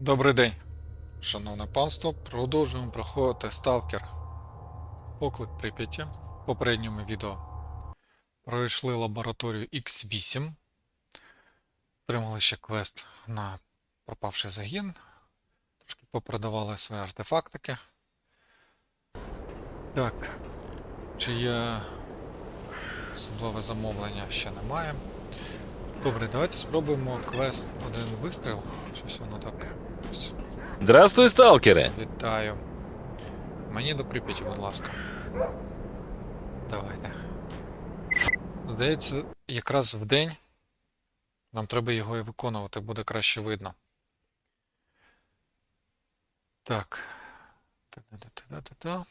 Добрий день, шановне панство. Продовжуємо проходити Сталкер. Поклик Прип'яті. В попередньому відео пройшли лабораторію X8. Отримали ще квест на пропавший загін. Трошки попродавали свої артефактики. Так. Чи є особливе замовлення ще немає. Добре, давайте спробуємо квест один вистріл. Щось воно так. Здравствуй, сталкере. Вітаю. Мені до Прип'яті, будь ласка. Давайте. Здається, якраз в день нам треба його і виконувати, буде краще видно. Так. Та-та-та-та-та-та.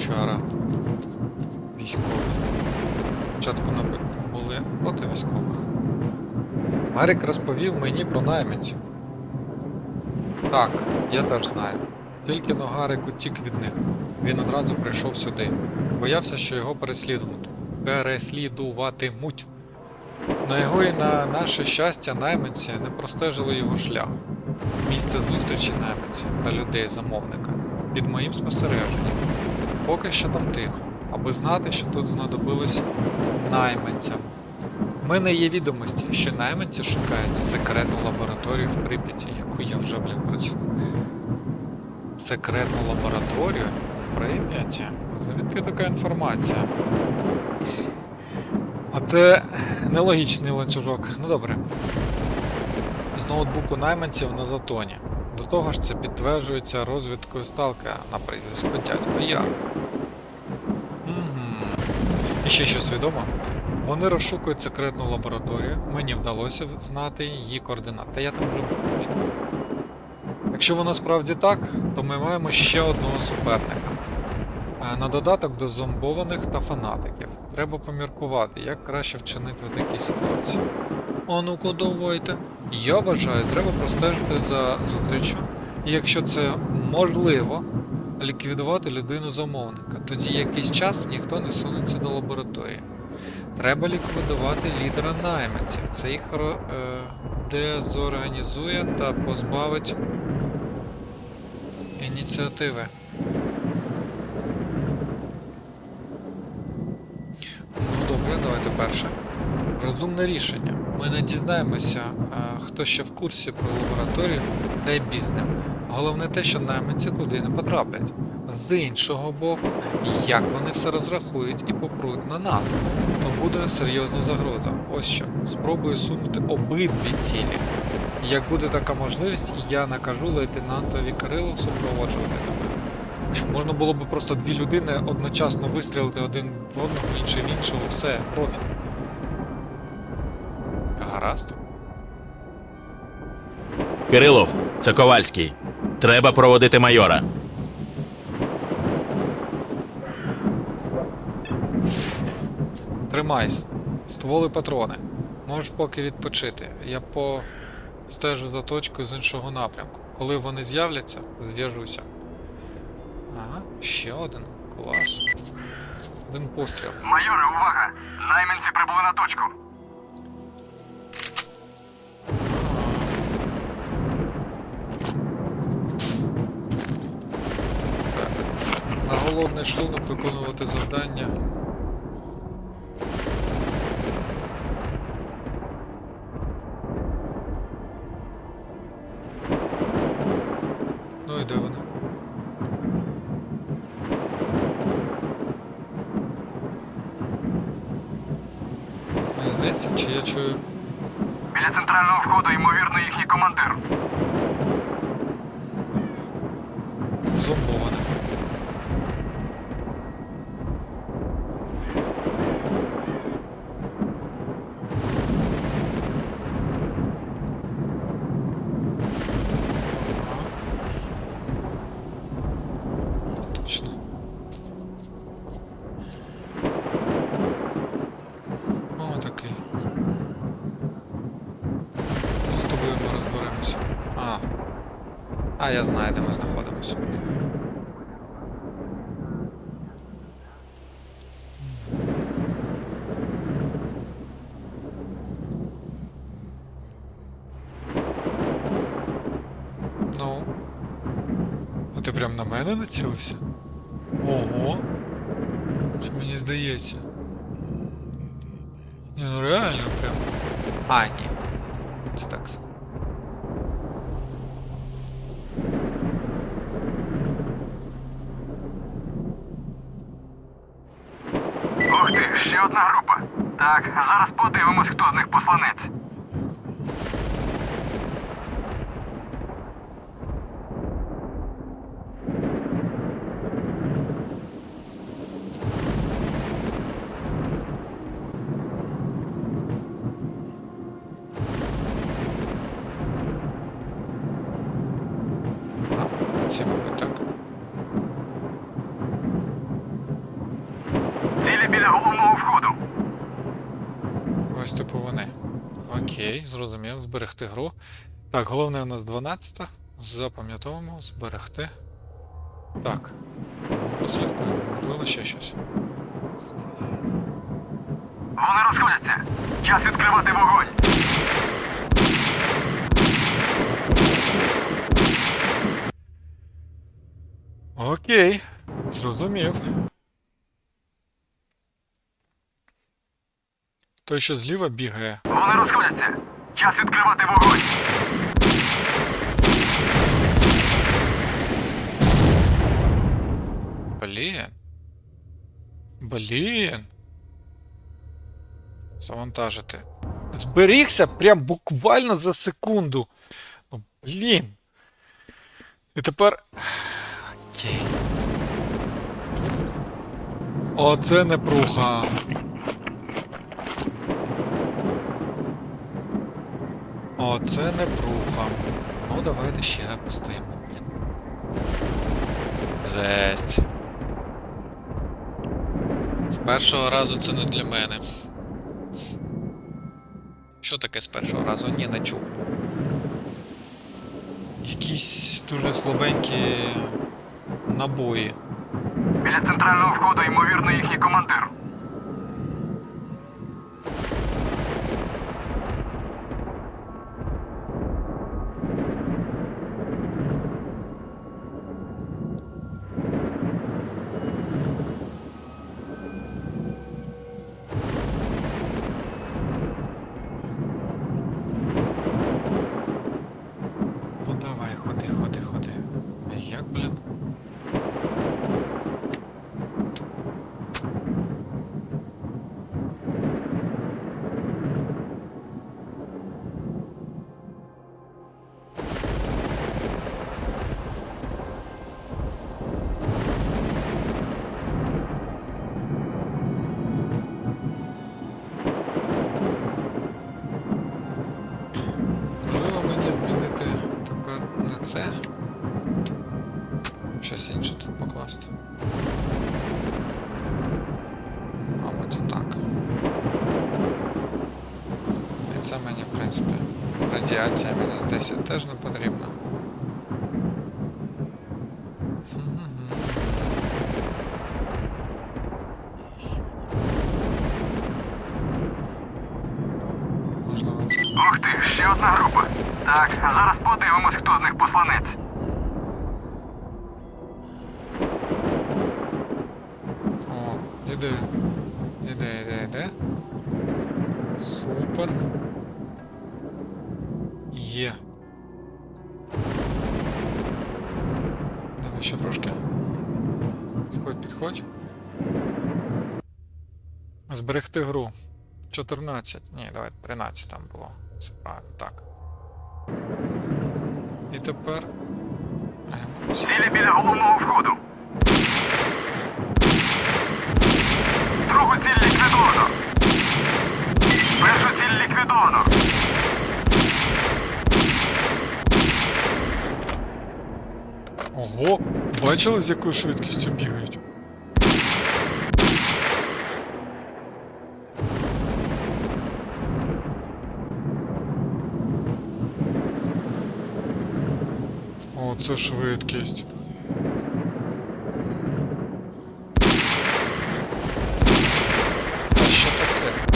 Бичара. Військовий. Спочатку були проти військових. Марик розповів мені про найманців. Так, я теж знаю. Тільки но Гарик утік від них. Він одразу прийшов сюди. Боявся, що його переслідуватимуть. Переслідуватимуть. На його і на наше щастя найманці не простежили його шлях. Місце зустрічі найманців та людей замовника під моїм спостереженням. Поки що там тихо, аби знати, що тут знадобилось найманцям. У мене є відомості, що найманці шукають секретну лабораторію в Прип'яті, яку я вже, блін, прочув. Секретну лабораторію у Прип'яті? Звідки така інформація? А це нелогічний ланцюжок. Ну добре. З ноутбуку найманців на затоні. До того ж, це підтверджується розвідкою сталка на прізвисько дядько Яр. Угу. І ще щось відомо. Вони розшукують секретну лабораторію. Мені вдалося знати її координати. Та я там вже був. Якщо воно справді так, то ми маємо ще одного суперника. Е, На додаток до зомбованих та фанатиків. Треба поміркувати, як краще вчинити в такій ситуації. А ну-ка, давайте. Я вважаю, треба простежити за зустрічю. І якщо це можливо, ліквідувати людину замовника. Тоді якийсь час ніхто не сунеться до лабораторії. Треба ліквідувати лідера найманців. Це їх е, дезорганізує та позбавить ініціативи. Ну добре, давайте перше. Розумне рішення. Ми не дізнаємося, е, хто ще в курсі про лабораторію та й бізнес. Головне те, що найманці туди не потраплять. З іншого боку, як вони все розрахують і попруть на нас, то буде серйозна загроза. Ось що. Спробую сунути обидві цілі. Як буде така можливість, я накажу лейтенантові Кирилу супроводжувати тебе. Можна було б просто дві людини одночасно вистрілити один в одного, інший в іншого, все, профіль. Гаразд. Кирилов, це Ковальський. Треба проводити майора. Тримай стволи патрони. Можеш поки відпочити. Я по стежу за точкою з іншого напрямку. Коли вони з'являться, зв'яжуся. Ага, ще один. Клас. Один постріл. Майоре, увага! Найманці прибули на точку. Голодний шлунок виконувати завдання. Ну і де вони? Мені здається, чи я чую. Біля центрального входу, ймовірно, їхній командир. зомбованих. А, я знаю, де ми знаходимося. Ну. А ти прям на мене націлився? Ого. Чи мені здається? Ні, ну реально прям. А, ні. Це так. Так, зараз подивимось, хто з них посланець. А, це, мабуть, так. Цілі біля головного входу. Ось типу вони. Окей, зрозумів, зберегти гру. Так, головне у нас 12. Запам'ятовуємо, зберегти. Так. Послідкуємо, можливо, ще щось. Вони розходяться. Час відкривати вогонь. Окей, зрозумів. Той, що зліва бігає. Вони розходяться. Час відкривати вогонь. Блін. Блін. Завантажити. Зберігся прям буквально за секунду. Ну, блін. І тепер. Окей. Оце непруха. Оце непруха. Ну, давайте ще постоїмо. Жесть. З першого разу це не для мене. Що таке з першого разу? Ні, не чув. Якісь дуже слабенькі набої. Біля центрального входу, ймовірно, їхній командир. інше тут покласти. Мабуть, так. І це мені, в принципі, радіація мінус 10 теж не потрібна. Можливо, це. Ух ти, ще одна група. Так, ще трошки. Підходь, підходь. Зберегти гру. 14. Ні, давай 13 там було. Це правильно, так. І тепер. Цілі біля головного входу. Другу ціль ліквідовано. Першу ціль ліквідовано. Ого! Бачили, з якою швидкістю бігають? О, це швидкість. А що таке?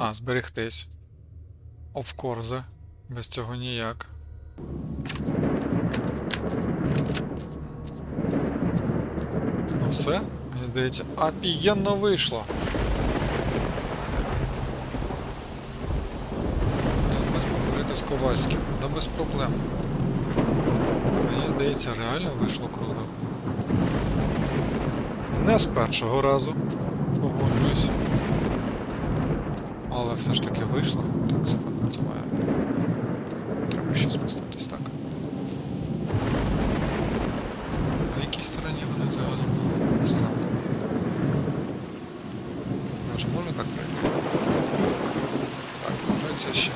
А, зберегтись. Of course. Без цього ніяк. Ну все, мені здається, офігенно вийшло. Якось поговорити з Ковальським. Да без проблем. Мені здається, реально вийшло круто. Не з першого разу. Погоджуюсь. Але все ж таки вийшло. Так, секунду, це має. Треба ще спуститись так. А в якій стороні вони взагалі були? Не. Може, можна так пройти? Так, може це ще.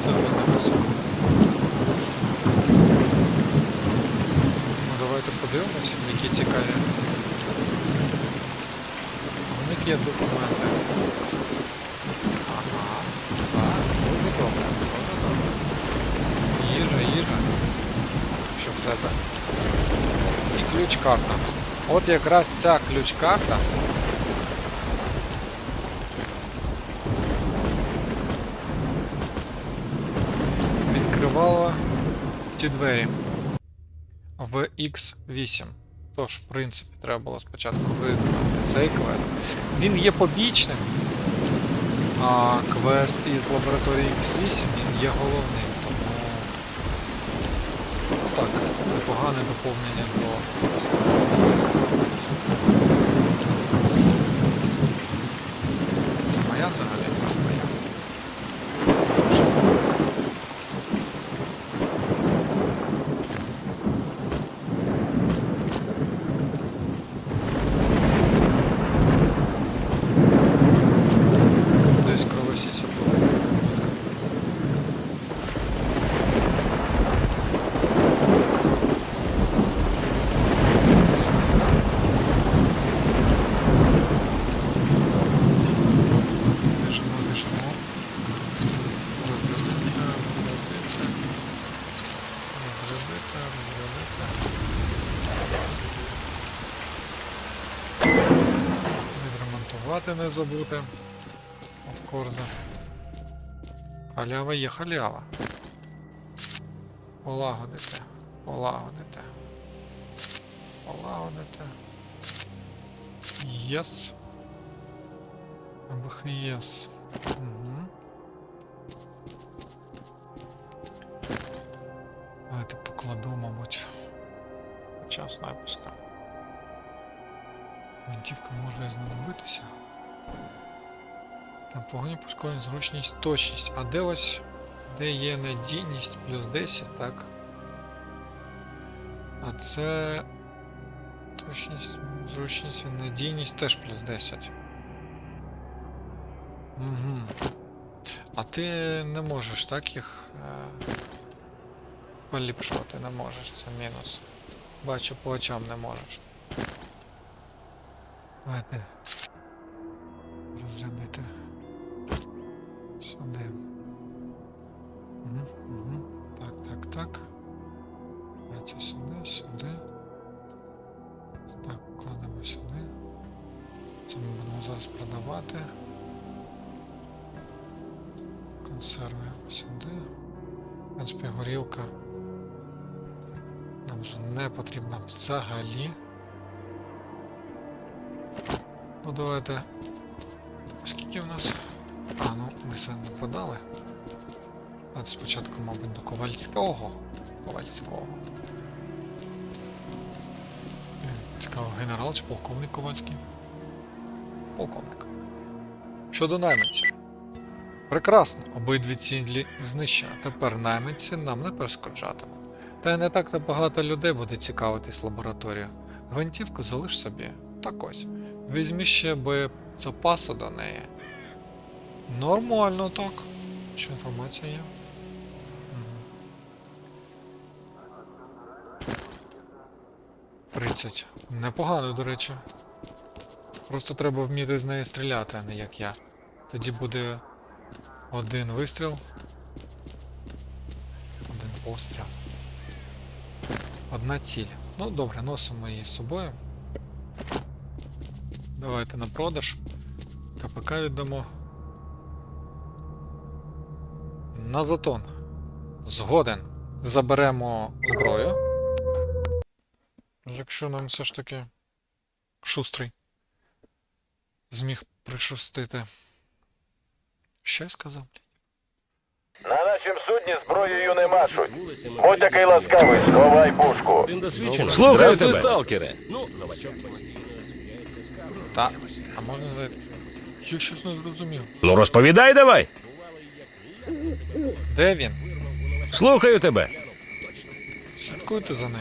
Це не високо. Ну давайте подивимося, які цікаві. У них є документи. Ага. Так, дуже добре, дуже добре. Їжа. Що в тебе? І ключ-карта. От якраз ця ключ-карта. Відкривала ті двері в X8. Тож, в принципі, треба було спочатку виконати цей квест. Він є побічним, а квест із лабораторії X8 він є головним, тому ну, так, непогане доповнення до основного. Це моя взагалі, Відремонтувати не забути. Офкорза. Халява є халява. Полагодити. Полагодити. Полагодити. Єс. Абих єс. Угу. Давайте покладу, мабуть. Час напуска. Гвинтівка може знадобитися. Там вогонь пошкоджень, зручність, точність. А де ось де є надійність плюс 10, так? А це. Точність, зручність і надійність теж плюс 10. Угу. А ти не можеш так їх е, поліпшувати, не можеш, це мінус. Бачу, по очам не можеш. Давайте розрядити сюди. Угу, угу. Так, так, так. Це сюди, сюди. Так, кладемо сюди. Це ми будемо зараз продавати. Консерви сюди. В принципі, горілка нам вже не потрібна взагалі. Ну давайте. Скільки в нас? А, ну ми все не продали. Давайте спочатку, мабуть, до Ковальського. Ковальського. Цікаво, генерал чи полковник Ковальський? Полковник. Щодо найманців. Прекрасно, обидві цілі знищено. Тепер найманці нам не перешкоджатимуть. Та й не так то багато людей буде цікавитись лабораторією. Гвинтівку залиш собі. Так ось. Візьмі ще боєзапасу до неї. Нормально так. Що інформація є? Мгм. 30. Непогано, до речі. Просто треба вміти з неї стріляти, а не як я. Тоді буде один вистріл. Один постріл. Одна ціль. Ну добре, носимо її з собою. Давайте на продаж. КПК віддамо. На Затон. Згоден. Заберемо зброю. Якщо нам все ж таки шустрий зміг пришустити. Що я сказав? На нашім судні зброєю не машуть. Будь такий ласкавий, сховай пушку. Здрасте, тебе. сталкере. Та. А можна. Я щось не зрозумів. Ну розповідай давай. Де він? Слухаю тебе. Слідкуйте за ним.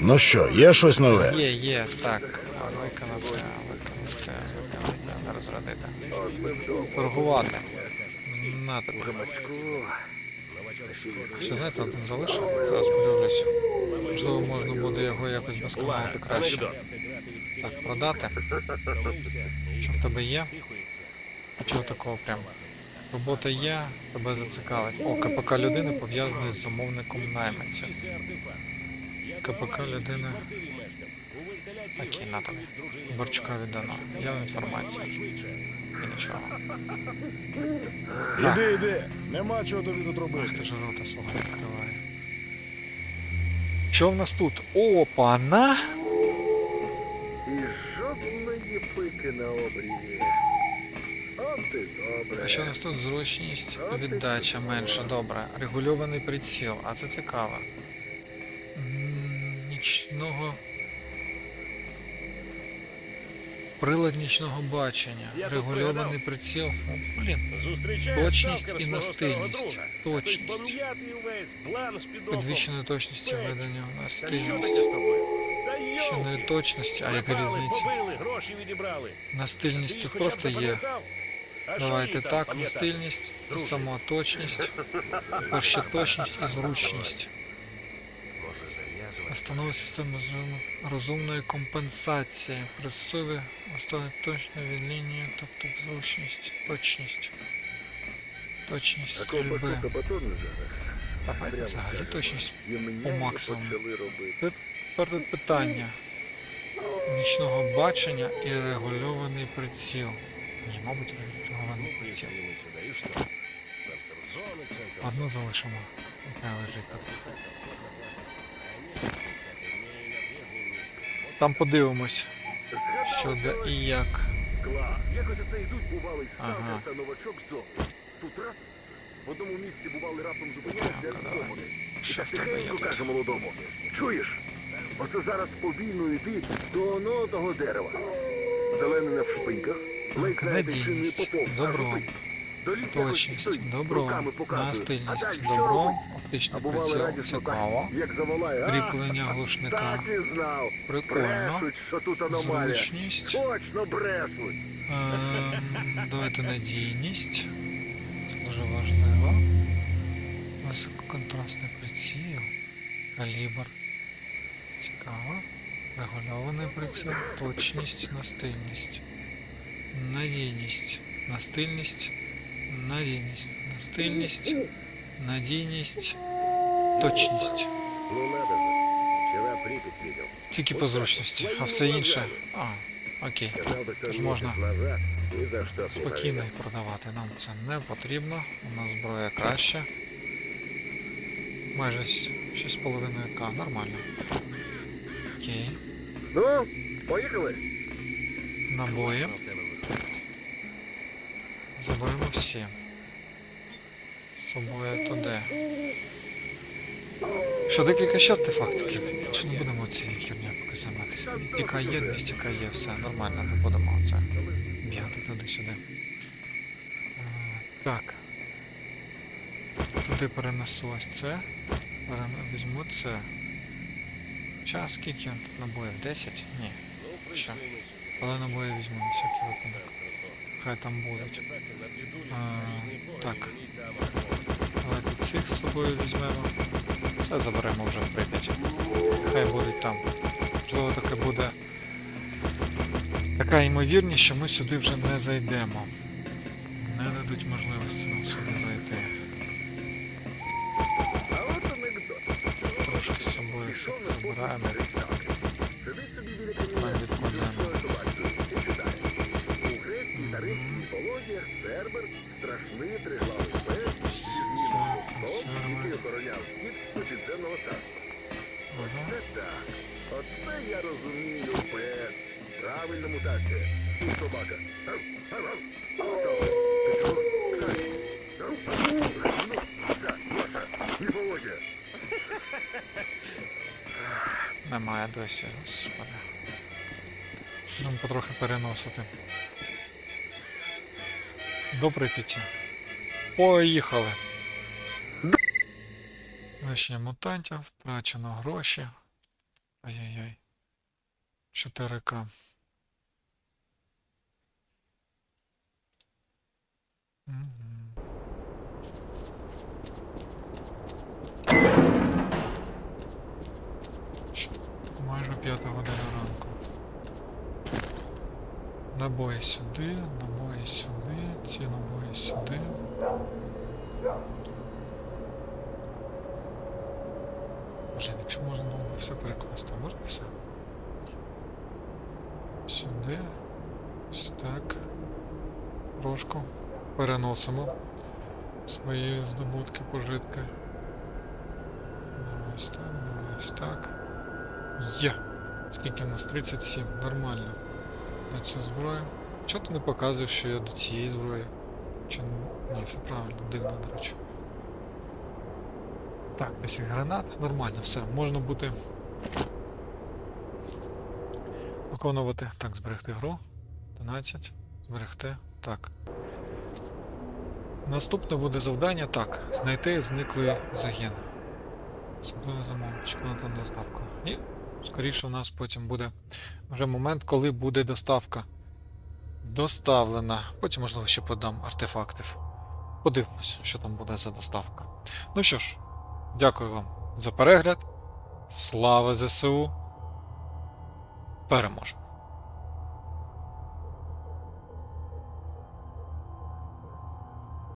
Ну що, є щось нове? Є, є, так. Виконати, виконати, виконати, не розрадити. Торгувати. На тобі. Що знаєте, один залишив? Зараз подивлюсь. Можливо, можна буде його якось досконалити краще. Так, продати. Що в тебе є? Чого такого прям? Робота є, тебе зацікавить. О, КПК людини пов'язаний з замовником найманця. КПК людини. Окей, на тобі. Борчука віддано. Є інформація. І нічого. Іди, іди. Нема чого тобі тут Ах ти ж рота свого відкриває. Що в нас тут? Опана! І жодної пики на обрії. От ти добре. А що у нас тут? Зручність, віддача менше, добре. Регульований приціл, а це цікаво. Нічного. Прилад нічного бачення. Регульований приціл. О, блін. Точність і настильність. Точність. Підвищена точність ведення настильність. Що не точність, а яка різниця? Настильність тут просто є. Давайте так, настильність, сама точність, перша точність і зручність. Основи системи розумної компенсації. Пресові оставить точно від лінії, тобто зручність, точність. Точність стрільби. Давайте взагалі точність по максимуму. Тепер питання нічного бачення і регульований приціл. Ні, мабуть, приціл. Одну залишимо. Нехай лежить тут. Там подивимось, що де і як. Якось оце йдуть, бували Ага. та новачок з дому. Тут раз в одному місці бували раптом. І Що в каже молодому. Чуєш? Оце зараз повільно йти до оного того дерева. Зелене в шпиньках. Надійність, добро, точність, добро, настильність, добро, оптичний приціл, цікаво. так, як заволає. «А, Кріплення глушника. Прикольно. Зручність. Ем, давайте надійність. Це дуже важливо. Висококонтрастний приціл. Калібр. Цікаво. Регульований приціл. Точність, настильність. Надійність. Настильність. Надійність. Настильність. Надійність. Точність. Ну. Тільки по зручності, а все інше. А, окей. Тож можна Спокійно їх продавати. Нам це не потрібно. У нас зброя краща. Майже 6,5 к. Нормально. Окей. Ну, поїхали. Набої. Заберемо всі. З собою туди. Що декілька ще артефактиків. Чи не будемо цією хернею поки займатися? 200к є, 200к є, все нормально, не будемо це бігати туди-сюди. Е, Так. Туди перенесу ось це. Візьму це. Час скільки набоїв? 10? Ні. Що? Але набої візьму на всякий випадок. Хай там будуть. А, так. Давайте цих з собою візьмемо. Це заберемо вже в Прип'ять. Хай будуть там. Можливо, таке буде. Така ймовірність, що ми сюди вже не зайдемо. Не дадуть можливості нам сюди зайти. Трошки з собою забираємо. так. Оце я розумію, пес. Правильна мутація. Ти ну, собака. Немає досі, господи. Будемо потрохи переносити. До Піті. Поїхали! Знищення мутантів, втрачено гроші. Ай-яй-яй. 4К. Мгм. Майже п'ята година ранку. Набої сюди, набої сюди, ці набої сюди. Якщо можна було все перекласти, можна все? Сюди. Ось так. Трошку переносимо свої здобутки, пожитки. Ось так, ось так. Є! Скільки в нас? 37, нормально. На цю зброю. Чого ти не показуєш, що я до цієї зброї? Чи ні, все правильно, дивно, до речі. Так, 10 гранат, нормально, все, можна бути. Виконувати. Так, зберегти гру. 12. Зберегти. Так. Наступне буде завдання так. Знайти зниклий загін. Особливо чекати на доставку. І скоріше у нас потім буде вже момент, коли буде доставка доставлена. Потім, можливо, ще подам артефактів. Подивимось, що там буде за доставка. Ну що ж, дякую вам за перегляд. Слава ЗСУ. Переможемо!